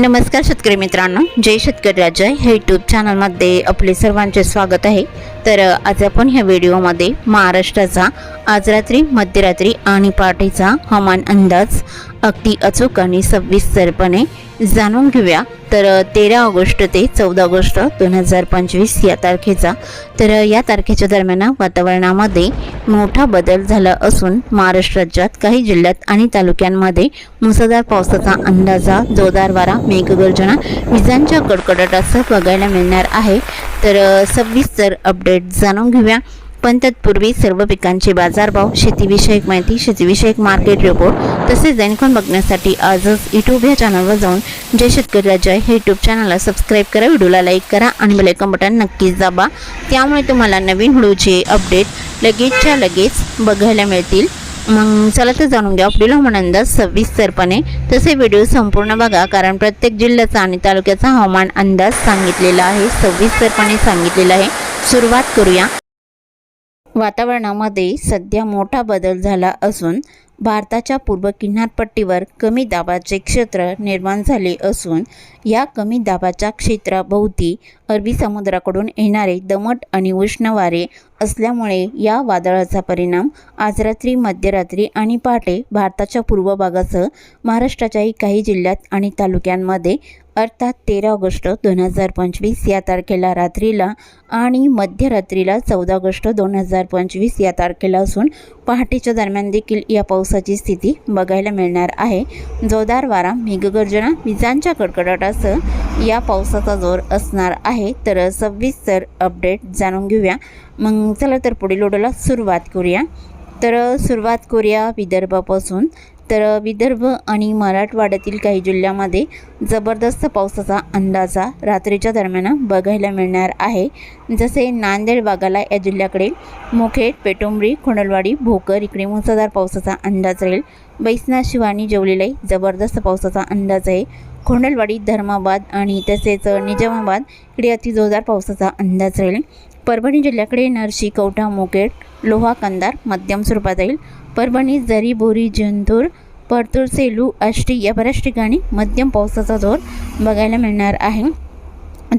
नमस्कार शेतकरी मित्रांनो जय शेतकरी राजा हे यूट्यूब चॅनलमध्ये आपले सर्वांचे स्वागत आहे. तर आज आपण ह्या व्हिडिओमध्ये महाराष्ट्राचा आज रात्री मध्यरात्री आणि पहाटेचा हवामान अंदाज अगदी अचूक आणि सविस्तरपणे जाणून घेऊया. तर तेरा ऑगस्ट ते चौदा ऑगस्ट दोन हजार पंचवीस या तारखेचा. तर या तारखेच्या दरम्यान वातावरणामध्ये मोठा बदल झाला असून महाराष्ट्र राज्यात काही जिल्ह्यात आणि तालुक्यांमध्ये मुसळधार पावसाचा अंदाजा जोरदार वारा मेघगर्जना विजांच्या कडकडाटासह बघायला मिळणार आहे. तर सविस्तर अपडेट जाणून घेऊया. पण तत्पूर्वी सर्व पिकांचे बाजारभाव शेतीविषयक माहिती शेतीविषयक मार्केट रिपोर्ट तसेच दैनिकन बघण्यासाठी आजच यूट्यूब या चॅनलवर जाऊन जय शेतकरी राजा हे यूट्यूब चॅनलला सबस्क्राईब करा व्हिडिओला लाईक करा आणि बेलायकन बटन नक्कीच दाबा. त्यामुळे तुम्हाला नवीन व्हिडिओचे अपडेट लगेचच्या लगेच बघायला मिळतील. मग चला तर जाणून घ्या आपल्याला हवामान अंदाज सविस्तरपणे तसे व्हिडिओ संपूर्ण बघा कारण प्रत्येक जिल्ह्याचा आणि तालुक्याचा हवामान अंदाज सांगितलेला आहे. सविस्तरपणे सांगितलेला आहे. सुरुवात करूया. वातावरणामध्ये सध्या मोठा बदल झाला असून भारताच्या पूर्व किनारपट्टीवर कमी दाबाचे क्षेत्र निर्माण झाले असून या कमी दाबाच्या क्षेत्राभोवती अरबी समुद्राकडून येणारे दमट आणि उष्ण वारे असल्यामुळे या वादळाचा परिणाम आज रात्री मध्यरात्री आणि पहाटे भारताच्या पूर्व भागासह महाराष्ट्राच्याही काही जिल्ह्यात आणि तालुक्यांमध्ये अर्थात तेरा ऑगस्ट दोन हजार पंचवीस या तारखेला रात्रीला आणि मध्यरात्रीला चौदा ऑगस्ट दोन हजार पंचवीस या तारखेला असून पहाटेच्या दरम्यान देखील या पाऊस पावसाची स्थिती बघायला मिळणार आहे. जोरदार वारा मेघगर्जना विजांच्या कडकडाटासह या पावसाचा जोर असणार आहे. तर सविस्तर अपडेट जाणून घेऊया. मग चला तर पुढील ओढला सुरुवात करूया. तर सुरुवात करूया विदर्भापासून. तर विदर्भ आणि मराठवाड्यातील काही जिल्ह्यामध्ये जबरदस्त पावसाचा अंदाजा रात्रीच्या दरम्यान बघायला मिळणार आहे. जसे नांदेड बागाला या जिल्ह्याकडे मुखेड पेटुंबरी खोंडलवाडी भोकर इकडे मुसळधार पावसाचा अंदाज राहील. बैसना शिवानी जेवलेलाही जबरदस्त पावसाचा अंदाज आहे. खोंडलवाडी धर्माबाद आणि तसेच निजामाबाद इकडे अति जोरदार पावसाचा अंदाज राहील. परभणी जिल्ह्याकडे नरशी कवठा मुखेड लोहा कंदार मध्यम स्वरूपात येईल परभणी जरी बोरी जिंतूर परतूर सेलू आष्टी या बऱ्याच ठिकाणी मध्यम पावसाचा जोर बघायला मिळणार आहे.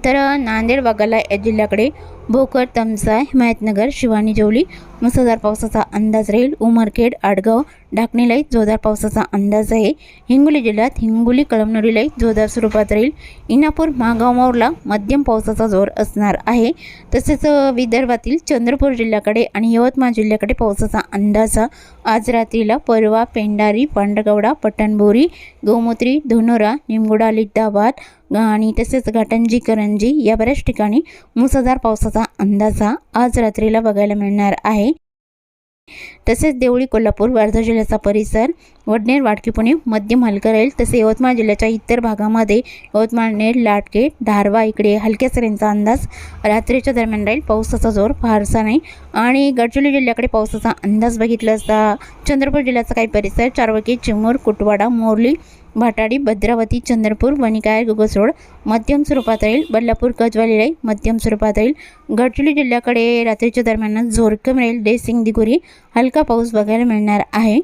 तर नांदेड भागाला या जिल्ह्याकडे भोकर तमसा हिमायतनगर शिवानी जेवली मुसळधार पावसाचा अंदाज राहील. उमरखेड आडगाव ढाकणीलाही जोरदार पावसाचा अंदाज आहे. हिंगोली जिल्ह्यात हिंगोली कळमनुरीलाही जोरदार स्वरूपात राहील. इनापूर मागाव मध्यम पावसाचा जोर असणार आहे. तसेच विदर्भातील चंद्रपूर जिल्ह्याकडे आणि यवतमाळ जिल्ह्याकडे पावसाचा अंदाज आज रात्रीला परवा पेंडारी पांडगवडा पटणबोरी गोमूत्री धुनोरा निमगुडा लिद्दाबाद आणि तसेच घाटंजी करंजी या बऱ्याच ठिकाणी मुसळधार पावसाचा अंदाजा आज रात्रीला बघायला मिळणार आहे. तसेच देवळी कोल्हापूर वर्धा जिल्ह्याचा परिसर वडनेर वाडकी पुणे मध्यम हलका राहील तसे यवतमाळ जिल्ह्याच्या इतर भागामध्ये यवतमाळ नेर लाटके धारवा इकडे हलक्या सरींचा अंदाज. रात्रीच्या दरम्यान राहील पावसाचा जोर फारसा नाही आणि गडचिरोली जिल्ह्याकडे पावसाचा अंदाज बघितला असता चंद्रपूर जिल्ह्याचा काही परिसर चारवकी चिमूर कुटवाडा मोरली भाटाडी भद्रावती चंद्रपूर वणिकायर गुगसोड मध्यम स्वरूपात राहील. बल्लापूर गजवाली राहील मध्यम स्वरूपात राहील. गडचिरोली जिल्ह्याकडे रात्रीच्या दरम्यान झोरकम राहील. डेसिंग दिगुरी. हलका पाऊस बघायला मिळणार आहे.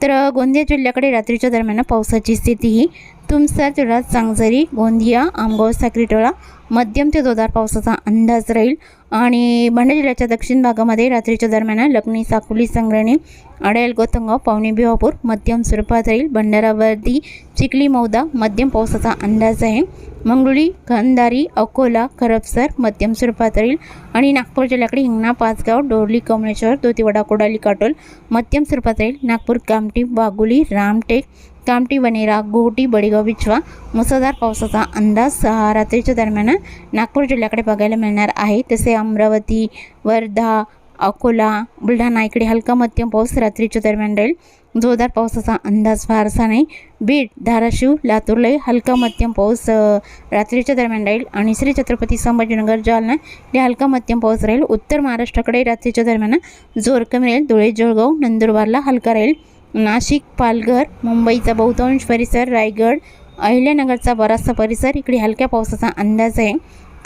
तर गोंदिया जिल्ह्याकडे रात्रीच्या दरम्यान पावसाची स्थिती ही तुमसर तुळा चांगझरी गोंदिया आमगाव साक्रीटोळा मध्यम ते जोरदार पावसाचा अंदाज राहील. आणि भंडारा जिल्ह्याच्या दक्षिण भागामध्ये रात्रीच्या दरम्यान लखनी साकुली संग्रहणी अडेल गोतंगाव पावणे भिवापूर मध्यम स्वरूपात राहील. भंडारावरती चिखली मौदा मध्यम पावसाचा अंदाज आहे. मंगरुळी खंदारी अकोला खरपसर मध्यम स्वरूपात राहील. आणि नागपूर जिल्ह्याकडे हिंगणा पाचगाव डोरली कमळेश्वर दोतीवडा कोडाली काटोल मध्यम स्वरूपात राहील. नागपूर कामठी बागुली रामटेक कामटी वनेरा गोहटी बडीगाव बिछवा मुसळधार पावसाचा अंदाज सहा रात्रीच्या दरम्यान नागपूर जिल्ह्याकडे बघायला मिळणार आहे. तसे अमरावती वर्धा अकोला बुलढाणा इकडे हलका मध्यम पाऊस रात्रीच्या दरम्यान राहील. जोरदार पावसाचा अंदाज फारसा नाही. बीड धाराशिव लातूरलाही हलका मध्यम पाऊस रात्रीच्या दरम्यान राहील. आणि श्री छत्रपती संभाजीनगर जालना इकडे हलका मध्यम पाऊस राहील. उत्तर महाराष्ट्राकडे रात्रीच्या दरम्यान जोर कमी राहील. धुळे जळगाव नंदुरबारला हलका राहील. नाशिक पालघर मुंबईचा बहुतांश परिसर रायगड अहिल्यानगरचा बराचसा परिसर इकडे हलक्या पावसाचा अंदाज आहे.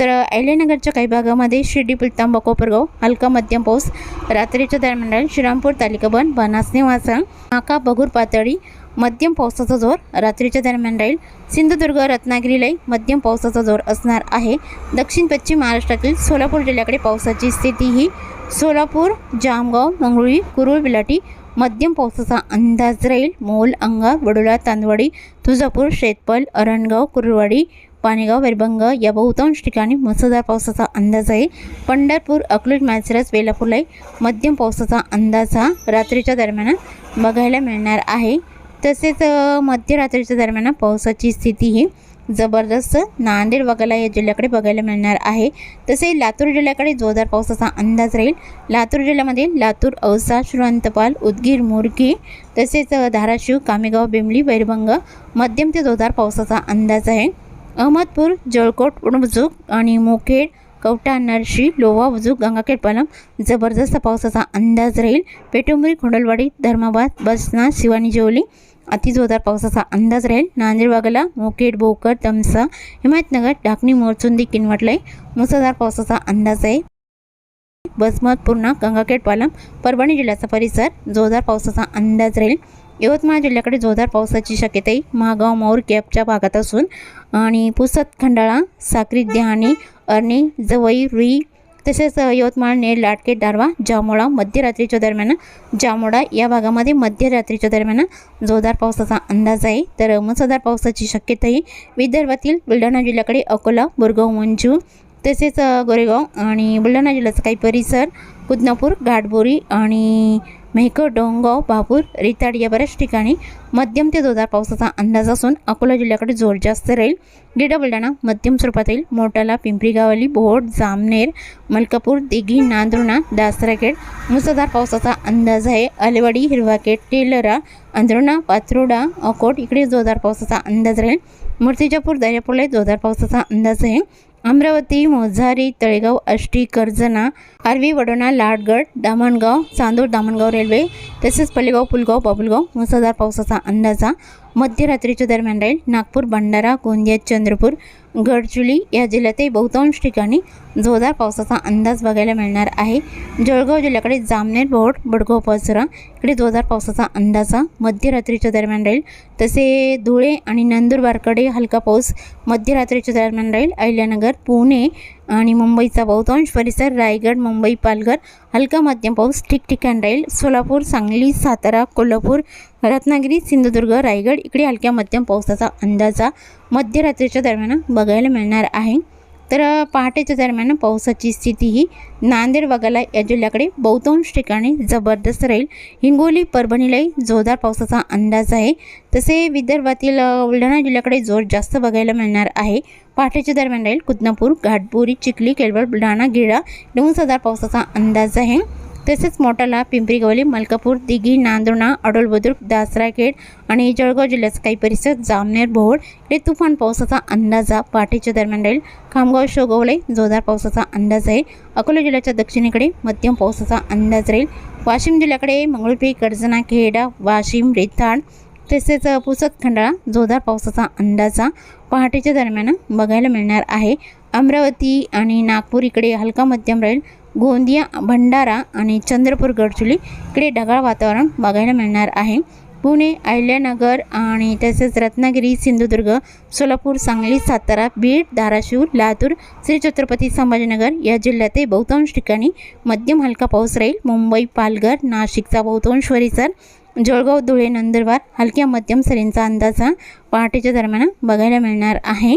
तर अहिल्यानगरच्या काही भागामध्ये शिर्डी पुलतांबा कोपरगाव हलका मध्यम पाऊस. रात्रीच्या दरम्यान राहील. श्रीरामपूर तालिकाबन बनासने वासा नाका बगूर पातळी मध्यम पावसाचा जोर रात्रीच्या दरम्यान राहील. सिंधुदुर्ग रत्नागिरीलाही मध्यम पावसाचा जोर असणार आहे. दक्षिण पश्चिम महाराष्ट्रातील सोलापूर जिल्ह्याकडे पावसाची स्थिती ही सोलापूर जामगाव मंगळुळी कुरुळ बिलाटी मध्यम पावसाचा अंदाज राहील. मोल अंगा वडोला तांदवाडी तुळजापूर शेतपल अरणगाव कुरवाडी पाणेगाव वेरबंग या बहुतांश ठिकाणी मुसळधार पावसाचा अंदाज आहे. पंढरपूर अकलूज मालसिरस वेलापूरलाही मध्यम पावसाचा अंदाज हा रात्रीच्या दरम्यान बघायला मिळणार आहे. तसेच मध्यरात्रीच्या दरम्यान पावसाची स्थिती ही जबरदस्त नांदेड वगैरे या जिल्ह्याकडे बघायला मिळणार आहे. तसे लातूर जिल्ह्याकडे जोरदार पावसाचा अंदाज राहील. लातूर जिल्ह्यामध्ये लातूर औसा श्रीवंतपाल उदगीर मुरकी तसेच धाराशिव कामेगाव बिमली वैरभंग मध्यम ते जोरदार पावसाचा अंदाज आहे. अहमदपूर जळकोट उडबुजुक आणि मोखेड कवठा नरशी लोवा बुजुक गंगाखेड पालम जबरदस्त पावसाचा अंदाज राहील. पेटुंबरी खोंडलवाडी धर्माबाद बसना शिवानी जेवली अतिजोरदार पावसाचा अंदाज राहील. नांदेडबागला मोकेट मोकेड भोकर तमसा हिमायतनगर डाकणी मोरचुंदी किनवटलाई मुसळधार पावसाचा अंदाज आहे. बसमत पूर्णा गंगाखेड पालम परभणी जिल्ह्याचा परिसर जोरदार पावसाचा अंदाज राहील. यवतमाळ जिल्ह्याकडे जोरदार पावसाची शक्यताही महागाव मौर कॅपच्या भागात असून आणि पुसद खंडाळा साक्री देहाणी अर्णी जवई रुई तसेच यवतमाळने यवतमाळ नेर लाटके दारवा जामोडा मध्यरात्रीच्या दरम्यान जामोडा या भागामध्ये मध्यरात्रीच्या दरम्यान जोरदार पावसाचा अंदाज आहे. तर मुसळधार पावसाची शक्यताही विदर्भातील बुलढाणा जिल्ह्याकडे अकोला बोरगाव मंजू तसेच गोरेगाव आणि बुलढाणा जिल्ह्याचा काही परिसर कुदनापूर घाटबोरी आणि मेहकर डोंगाव बापूर रिताड या बऱ्याच ठिकाणी मध्यम ते जोरदार पावसाचा अंदाज असून अकोला जिल्ह्याकडे जोर जास्त राहील. गिडा बुलढाणा मध्यम स्वरूपात येईल मोटाला पिंपरी गावली बोहोड जामनेर मलकापूर दिघी नांदुर्णा दासराखेड मुसळधार पावसाचा अंदाज आहे. अलेवाडी हिरवाखेड टेलरा अंधरुणा पात्रोडा अकोट इकडे जोरदार पावसाचा अंदाज राहील. मूर्तिजापूर दर्यापूरला जोरदार पावसाचा अंदाज आहे. अमरावती मोझारी तळेगाव आष्टी कर्जना आर्वी वडोणा लाडगड दामणगाव चांदूर दामणगाव रेल्वे तसेच पल्लेगाव पुलगाव बाबुलगाव मुसळधार पावसाचा अंदाजा मध्यरात्रीच्या दरम्यान राहील. नागपूर भंडारा गोंदिया चंद्रपूर गडचुली या जिल्ह्यातही बहुतांश ठिकाणी जोरदार पावसाचा अंदाज बघायला मिळणार आहे. जळगाव जिल्ह्याकडे जामनेर बोर्ड बडगाव पाचोरा इकडे जोरदार पावसाचा अंदाजा मध्यरात्रीच्या दरम्यान राहील. तसे धुळे आणि नंदुरबारकडे हलका पाऊस मध्यरात्रीच्या दरम्यान राहील. अहिल्यानगर पुणे आणि मुंबईचा बहुतांश परिसर रायगड मुंबई पालघर हलका मध्यम पाऊस ठिकठिकाण राहील. सोलापूर सांगली सातारा कोल्हापूर रत्नागिरी सिंधुदुर्ग रायगड इकडे हलक्या मध्यम पावसाचा अंदाजा मध्यरात्रीच्या दरम्यान बघायला मिळणार आहे. तर पहाटेच्या दरम्यान पावसाची स्थिती ही नांदेड वगळा या जिल्ह्याकडे बहुतांश ठिकाणी जबरदस्त राहील. हिंगोली परभणीलाही जोरदार पावसाचा अंदाज आहे. तसे विदर्भातील बुलढाणा जिल्ह्याकडे जोर जास्त बघायला मिळणार आहे. पहाटेच्या दरम्यान राहील कुदनापूर घाटबोरी चिखली केळवड बुलढाणा गिळा हजार पावसाचा अंदाज आहे. तसेच मोटाला पिंपरी गवली मलकापूर दिघी नांदुर्णा अडोलबुद्रुक दासराखेड आणि जळगाव जिल्ह्याचा काही परिसर जामनेर भोवड हे तुफान पावसाचा अंदाज हा पहाटेच्या दरम्यान राहील खामगाव शोगवले जोरदार पावसाचा अंदाज आहे. अकोला जिल्ह्याच्या दक्षिणेकडे मध्यम पावसाचा अंदाज राहील. वाशिम जिल्ह्याकडे मंगळुरपी कर्जना खेडा वाशिम रेताड तसेच अ, पुसद खंडाळा जोरदार पावसाचा अंदाजा पहाटेच्या दरम्यान बघायला मिळणार आहे अमरावती आणि नागपूर इकडे हलका मध्यम राहील. गोंदिया भंडारा आणि चंद्रपूर गडचुली इकडे ढगाळ वातावरण बघायला मिळणार आहे. पुणे अहिल्यानगर आणि तसेच रत्नागिरी सिंधुदुर्ग सोलापूर सांगली सातारा बीड धाराशिव लातूर श्री छत्रपती संभाजीनगर या जिल्ह्यातही बहुतांश ठिकाणी मध्यम हलका पाऊस राहील. मुंबई पालघर नाशिकचा बहुतांश परिसर जळगाव धुळे नंदुरबार हलक्या मध्यम सरींचा अंदाजा पहाटेच्या दरम्यान बघायला मिळणार आहे.